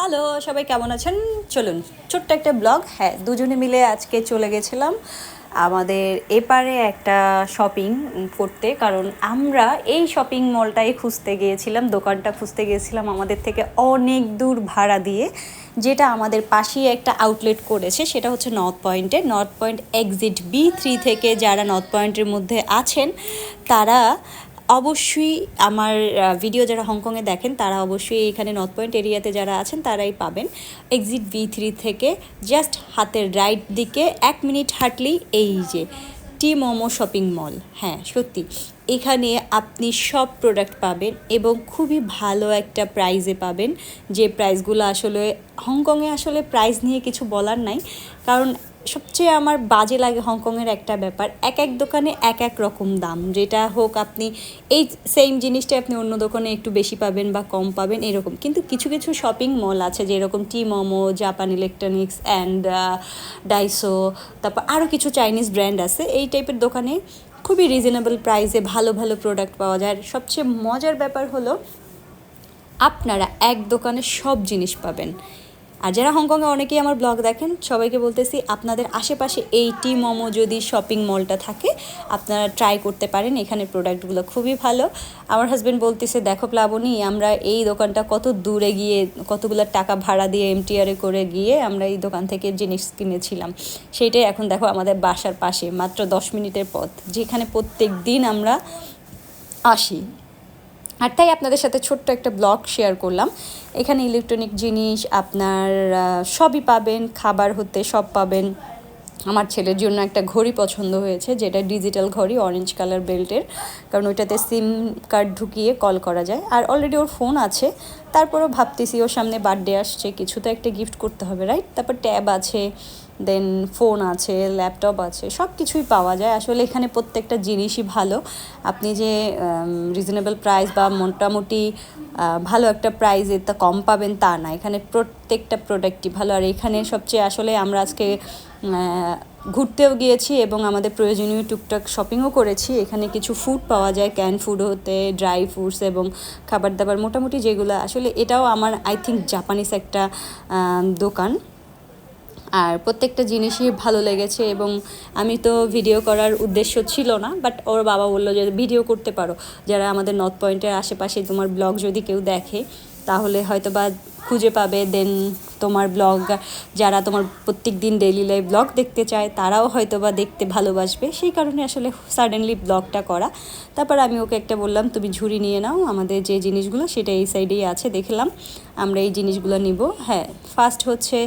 Hello সবাই কেমন আছেন? চলুন, ছোট্ট একটা ব্লগ। হ্যাঁ দুজনে মিলে আজকে চলে গেছিলাম আমাদের এপারে একটা শপিং করতে, কারণ আমরা এই শপিং মলটাই খুঁজতে গিয়েছিলাম, দোকানটা খুঁজতে গিয়েছিলাম আমাদের থেকে অনেক দূর ভাড়া দিয়ে, যেটা আমাদের পাশেই একটা আউটলেট করেছে, সেটা হচ্ছে নর্থ পয়েন্টে north point exit B three থেকে যারা নর্থ পয়েন্টের মধ্যে আছেন, তারা অবশ্যই আমার ভিডিও যারা হংকংয়ে দেখেন, তারা অবশ্যই এখানে নর্থ পয়েন্ট এরিয়াতে যারা আছেন, তারাই পাবেন। এক্সিট ভি থ্রি থেকে জাস্ট হাতের রাইট দিকে এক মিনিট হাঁটলেই এই যে টি মোমো শপিং মল হ্যাঁ সত্যি। এখানে আপনি সব প্রোডাক্ট পাবেন এবং খুবই ভালো একটা প্রাইজে পাবেন। যে প্রাইসগুলো আসলে হংকংয়ে আসলে প্রাইস নিয়ে কিছু বলার নাই। কারণ সবচেয়ে আমার বাজে লাগে হংকংয়ের একটা ব্যাপার, এক এক দোকানে এক এক রকম দাম। যেটা হোক আপনি এই সেম জিনিসটা আপনি অন্য দোকানে একটু বেশি পাবেন বা কম পাবেন, এরকম। কিন্তু কিছু কিছু শপিং মল আছে, যেরকম T momo Japan electronics and Daiso তারপর আরও কিছু চাইনিজ ব্র্যান্ড আছে। এই টাইপের দোকানে খুবই রিজনেবল প্রাইসে ভালো ভালো প্রোডাক্ট পাওয়া যায়। সবচেয়ে মজার ব্যাপার হলো, আপনারা এক দোকানে সব জিনিস পাবেন। আর যারা হংকংয়ে অনেকেই আমার ব্লগ দেখেন, সবাইকে বলতেছি আপনাদের আশেপাশে এই টি মোমো যদি শপিং মলটা থাকে, আপনারা ট্রাই করতে পারেন, এখানে প্রোডাক্টগুলো খুবই ভালো। আমার হাজব্যান্ড বলতেছে, দেখো প্লাবনী, আমরা এই দোকানটা কত দূরে গিয়ে, কতগুলো টাকা ভাড়া দিয়ে এমটিআরে করে গিয়ে আমরা এই দোকান থেকে জিনিস কিনেছিলাম। সেইটাই এখন দেখো আমাদের বাসার পাশে, মাত্র দশ মিনিটের পথ। যেখানে প্রত্যেক দিন আমরা আসি। আর তাই আপনাদের সাথে ছোট্ট একটা ব্লগ শেয়ার করলাম। এখানে ইলেকট্রনিক জিনিস আপনার সবই পাবেন, খাবার হতে সব পাবেন। আমার ছেলের জন্য একটা ঘড়ি পছন্দ হয়েছে, যেটা ডিজিটাল ঘড়ি অরেঞ্জ কালার বেল্টের কারণ ওইটাতে সিম কার্ড ঢুকিয়ে কল করা যায়। আর অলরেডি ওর ফোন আছে, তারপরেও ভাবতেছি ওর সামনে বার্থডে আসছে, কিছু তো একটা গিফট করতে হবে রাইট তারপর ট্যাব আছে দেন ফোন আছে, ল্যাপটপ আছে সব কিছুই পাওয়া যায়। আসলে এখানে প্রত্যেকটা জিনিসই ভালো। আপনি যে রিজনেবল প্রাইস বা মোটামুটি ভালো একটা প্রাইজে তা কম পাবেন তা না। এখানে প্রত্যেকটা প্রোডাক্টই ভালো। আর এখানে সবচেয়ে আসলে আমরা আজকে ঘুরতেও গিয়েছি এবং আমাদের প্রয়োজনীয় টুকটাক শপিংও করেছি। এখানে কিছু ফুড পাওয়া যায় ক্যান ফুড হতে ড্রাই ফ্রুটস এবং খাবার দাবার মোটামুটি যেগুলো। আসলে এটাও আমার আই থিঙ্ক জাপানিস একটা দোকান। আর প্রত্যেকটা জিনিসই ভালো লেগেছে এবং আমি তো ভিডিও করার উদ্দেশ্য ছিল না বাট ওর বাবা বলল যে ভিডিও করতে পারো। যারা আমাদের নর্থ পয়েন্টের আশেপাশে তোমার ব্লগ যদি কেউ দেখে, তাহলে হয়তো বা খুঁজে পাবে দেন তোমার ব্লগ যারা তোমার প্রত্যেক দিন ডেলি লাইফ ব্লগ দেখতে চায়, তারাও হয়তো বা দেখতে ভালোবাসবে। সেই কারণে আসলে সাডেনলি ব্লগটা করা। তারপর আমি ওকে একটা বললাম, তুমি ঝুড়ি নিয়ে নাও, আমাদের যে জিনিসগুলো, সেটা এই সাইডেই আছে, দেখলাম, আমরা এই জিনিসগুলো নিব। হ্যাঁ ফার্স্ট হচ্ছে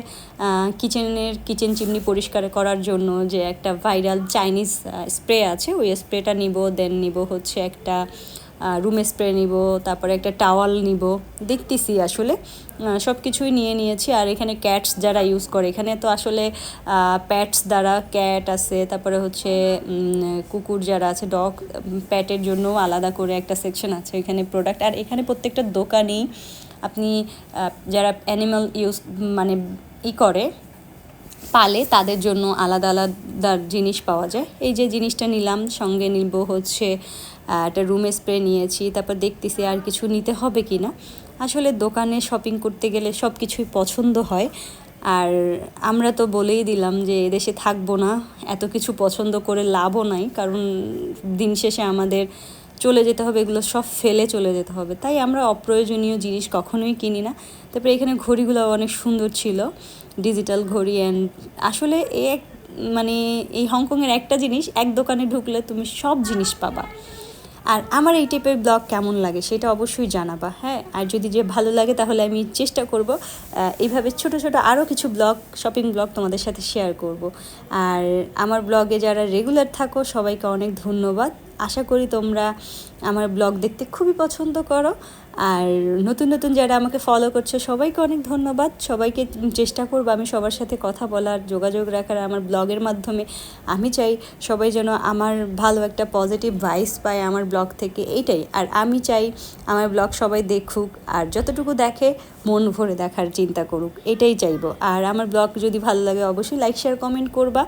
কিচেনের কিচেন চিমনি পরিষ্কার করার জন্য যে একটা ভাইরাল চাইনিজ স্প্রে আছে, ওই স্প্রেটা নিব দেন নিব হচ্ছে একটা রুম স্প্রে নিব, তারপরে একটা টাওয়াল নিব। দেখতেছি আসলে। সব কিছুই নিয়ে নিয়েছি। আর এখানে ক্যাটস যারা ইউজ করে, এখানে তো আসলে প্যাটস দ্বারা ক্যাট আছে, তারপরে হচ্ছে কুকুর যারা আছে ডগ প্যাটের জন্য আলাদা করে একটা সেকশন আছে এখানে প্রোডাক্ট আর এখানে প্রত্যেকটা দোকানেই আপনি যারা অ্যানিমাল ইউজ মানে ই করে, পালে তাদের জন্য আলাদা আলাদা জিনিস পাওয়া যায়। এই যে জিনিসটা নিলাম, সঙ্গে নিব হচ্ছে একটা রুম স্প্রে নিয়েছি, তারপর দেখতেছি আর কিছু নিতে হবে কি না আসলে দোকানে শপিং করতে গেলে সব কিছুই পছন্দ হয়। আর আমরা তো বলেই দিলাম যে এদেশে থাকব না, এত কিছু পছন্দ করে লাভও নাই, কারণ দিন শেষে আমাদের চলে যেতে হবে, এগুলো সব ফেলে চলে যেতে হবে। তাই আমরা অপ্রয়োজনীয় জিনিস কখনোই কিনি না। তারপরে এখানে ঘড়িগুলো অনেক সুন্দর ছিল ডিজিটাল ঘড়ি অ্যান্ড আসলে এ এক মানে এই হংকংয়ের একটা জিনিস, এক দোকানে ঢুকলে তুমি সব জিনিস পাবা। আর আমার এই টাইপের ব্লগ কেমন লাগে সেটা অবশ্যই জানাবা হ্যাঁ? আর যদি যে ভালো লাগে তাহলে আমি চেষ্টা করব এইভাবে ছোট ছোট আরও কিছু ব্লগ শপিং ব্লগ তোমাদের সাথে শেয়ার করব। আর আমার ব্লগে যারা রেগুলার থাকো, সবাইকে অনেক ধন্যবাদ। আশা করি তোমরা আমার ব্লগ দেখতে খুবই পছন্দ করো। আর নতুন নতুন যারা আমাকে ফলো করছে, সবাইকে অনেক ধন্যবাদ। সবাইকে চেষ্টা করব আমি সবার সাথে কথা বলার, যোগাযোগ রাখার। আমার ব্লগের মাধ্যমে আমি চাই সবাই যেন আমার ভালো একটা পজিটিভ ভাইস পায় আমার ব্লগ থেকে, এইটাই। আর আমি চাই আমার ব্লগ সবাই দেখুক, আর যতটুকু দেখে মন ভরে দেখার চিন্তা করুক, এটাই চাইব। আর আমার ব্লগ যদি ভালো লাগে অবশ্যই লাইক শেয়ার কমেন্ট করবা,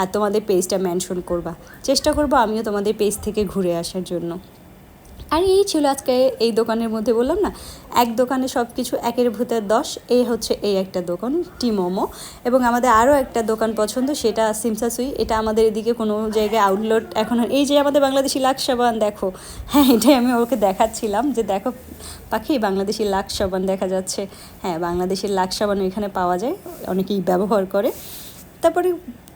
আর তোমাদের পেজটা মেনশন করবা। চেষ্টা করব আমিও তোমাদের পেজ থেকে ঘুরে আসার জন্য। আর এই ছিল আজকে এই দোকানের মধ্যে বললাম না, এক দোকানে সব কিছু একের ভূতের দশ, এই হচ্ছে এই একটা দোকান টি মোমো এবং আমাদের আরও একটা দোকান পছন্দ, সেটা সিমসা সুই এটা আমাদের এদিকে কোনো জায়গায় আউটলেট এখন এই যে আমাদের বাংলাদেশি লাক্স সাবান, দেখো। হ্যাঁ এটাই আমি ওকে দেখাচ্ছিলাম যে দেখো, পাখি বাংলাদেশি লাক্স সাবান দেখা যাচ্ছে। হ্যাঁ বাংলাদেশের লাক্স সাবান এখানে পাওয়া যায়, অনেকেই ব্যবহার করে। তারপরে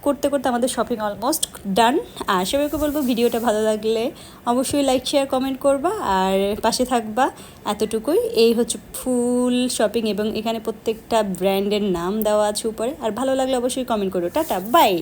করতে করতে আমাদের শপিং অলমোস্ট ডান আর সবাইকে বলব ভিডিওটা ভালো লাগলে অবশ্যই লাইক শেয়ার কমেন্ট করবা আর পাশে থাকবা এতটুকুই। এই হচ্ছে ফুল শপিং এবং এখানে প্রত্যেকটা ব্র্যান্ডের নাম দেওয়া আছে উপরে। আর ভালো লাগলে অবশ্যই কমেন্ট করো। Tata bye